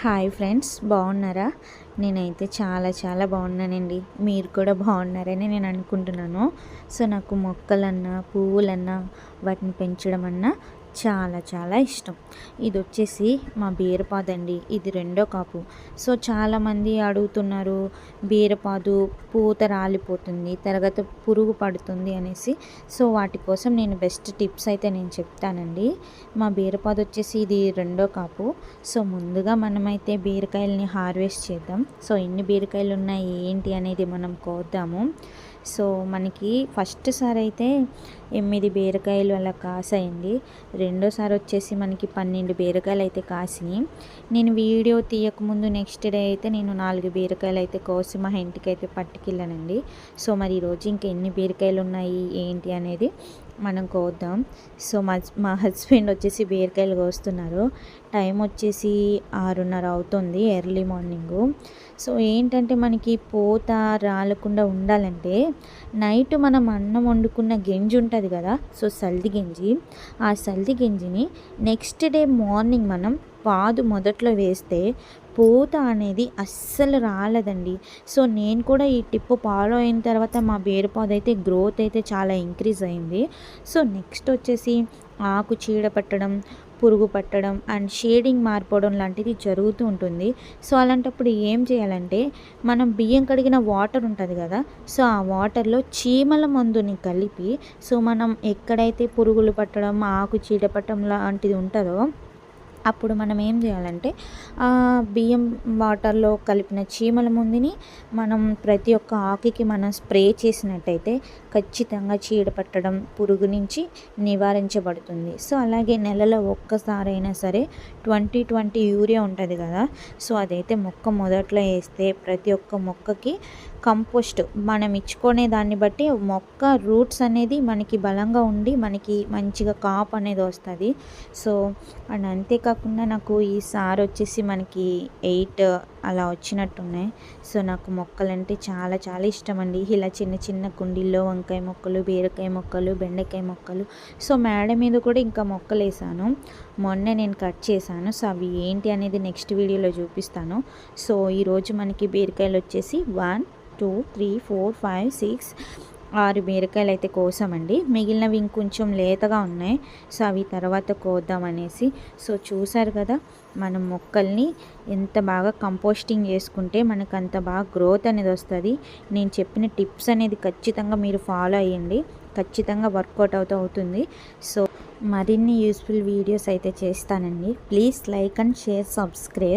Hi friends బాగున్నారా? నేనైతే చాలా చాలా బాగున్నానండి. మీరు కూడా బాగున్నారని నేను అనుకుంటున్నాను. సో నాకు మొక్కలన్నా పువ్వులన్నా వాటిని పెంచడం అన్నా చాలా చాలా ఇష్టం. ఇది వచ్చేసి మా బీరపాదు అండి ఇది రెండో కాపు. సో చాలామంది అడుగుతున్నారు బీరపాదు పూత రాలిపోతుంది తర్వాత పురుగు పడుతుంది అనేసి. సో వాటి కోసం నేను బెస్ట్ టిప్స్ అయితే నేను చెప్తానండి. మా బీరపాదు వచ్చేసి ఇది రెండో కాపు. సో ముందుగా మనమైతే బీరకాయలని హార్వెస్ట్ చేద్దాం. సో ఎన్ని బీరకాయలు ఉన్నాయి ఏంటి అనేది మనం కోద్దాము. సో మనకి ఫస్ట్ సారి అయితే ఎనిమిది బీరకాయలు అలా కాసాయండి. రెండోసారి వచ్చేసి మనకి పన్నెండు బీరకాయలు అయితే కాసినాయి. నేను వీడియో తీయకముందు నెక్స్ట్ డే అయితే నేను నాలుగు బీరకాయలు అయితే కోసి మా ఇంటికి అయితే పట్టుకెళ్ళానండి. సో మరి ఈరోజు ఇంకా ఎన్ని బీరకాయలు ఉన్నాయి ఏంటి అనేది మనం కోద్దాం. సో మా మా హస్బెండ్ వచ్చేసి బీరకాయలు కోస్తున్నారు. టైం వచ్చేసి ఆరున్నర అవుతుంది ఎర్లీ మార్నింగు. సో ఏంటంటే మనకి పూత రాలకుండా ఉండాలంటే నైట్ మనం అన్నం వండుకున్న గింజి ఉంటుంది కదా సో సల్ది గింజి. ఆ సల్ది గింజిని నెక్స్ట్ డే మార్నింగ్ మనం పాదు మొదట్లో వేస్తే పూత అనేది అస్సలు రాలేదండి. సో నేను కూడా ఈ టిప్ ఫాలో అయిన తర్వాత మా బేరుపాదు అయితే గ్రోత్ అయితే చాలా ఇంక్రీజ్ అయింది. సో నెక్స్ట్ వచ్చేసి ఆకు చీడ పట్టడం పురుగు పట్టడం అండ్ షేడింగ్ మారిపోవడం లాంటిది జరుగుతూ ఉంటుంది. సో అలాంటప్పుడు ఏం చేయాలంటే మనం బియ్యం కడిగిన వాటర్ ఉంటుంది కదా సో ఆ వాటర్లో చీమల మందుని కలిపి సో మనం ఎక్కడైతే పురుగులు పట్టడం ఆకు చీడ పట్టడం లాంటిది ఉంటుందో అప్పుడు మనం ఏం చేయాలంటే బియ్యం వాటర్లో కలిపిన చీమల ముందుని మనం ప్రతి ఒక్క ఆకుకి మనం స్ప్రే చేసినట్టయితే ఖచ్చితంగా చీడ పట్టడం పురుగు నుంచి నివారించబడుతుంది. సో అలాగే నెలలో ఒక్కసారైనా సరే ట్వంటీ ట్వంటీ యూరియా ఉంటుంది కదా సో అదైతే మొక్క మొదట్లో వేస్తే ప్రతి ఒక్క మొక్కకి కంపోస్ట్ మనం ఇచ్చుకునే దాన్ని బట్టి మొక్క రూట్స్ అనేది మనకి బలంగా ఉండి మనకి మంచిగా కాప్ అనేది వస్తుంది. సో అండ్ అంతేకాకుండా కాకుండా నాకు ఈ సార్ వచ్చేసి మనకి ఎయిట్ అలా వచ్చినట్టున్నాయి. సో నాకు మొక్కలంటే చాలా చాలా ఇష్టం అండి ఇలా చిన్న చిన్న కుండీల్లో వంకాయ మొక్కలు బీరకాయ మొక్కలు బెండకాయ మొక్కలు. సో మేడ మీద కూడా ఇంకా మొక్కలు వేసాను మొన్న నేను కట్ చేశాను. సో అవి ఏంటి అనేది నెక్స్ట్ వీడియోలో చూపిస్తాను. సో ఈరోజు మనకి బీరకాయలు వచ్చేసి one two three four five six ఆరు బీరకాయలు అయితే కోసామండి. మిగిలినవి ఇంకొంచెం లేతగా ఉన్నాయి. సో అవి తర్వాత కోద్దామనేసి సో చూసారు కదా మనం మొక్కల్ని ఎంత బాగా కంపోస్టింగ్ చేసుకుంటే మనకు అంత బాగా గ్రోత్ అనేది వస్తుంది. నేను చెప్పిన టిప్స్ అనేది ఖచ్చితంగా మీరు ఫాలో అయ్యండి. ఖచ్చితంగా వర్కౌట్ అవుతూ అవుతుంది. సో మరిన్ని యూస్ఫుల్ వీడియోస్ అయితే చేస్తానండి. Please like and share subscribe.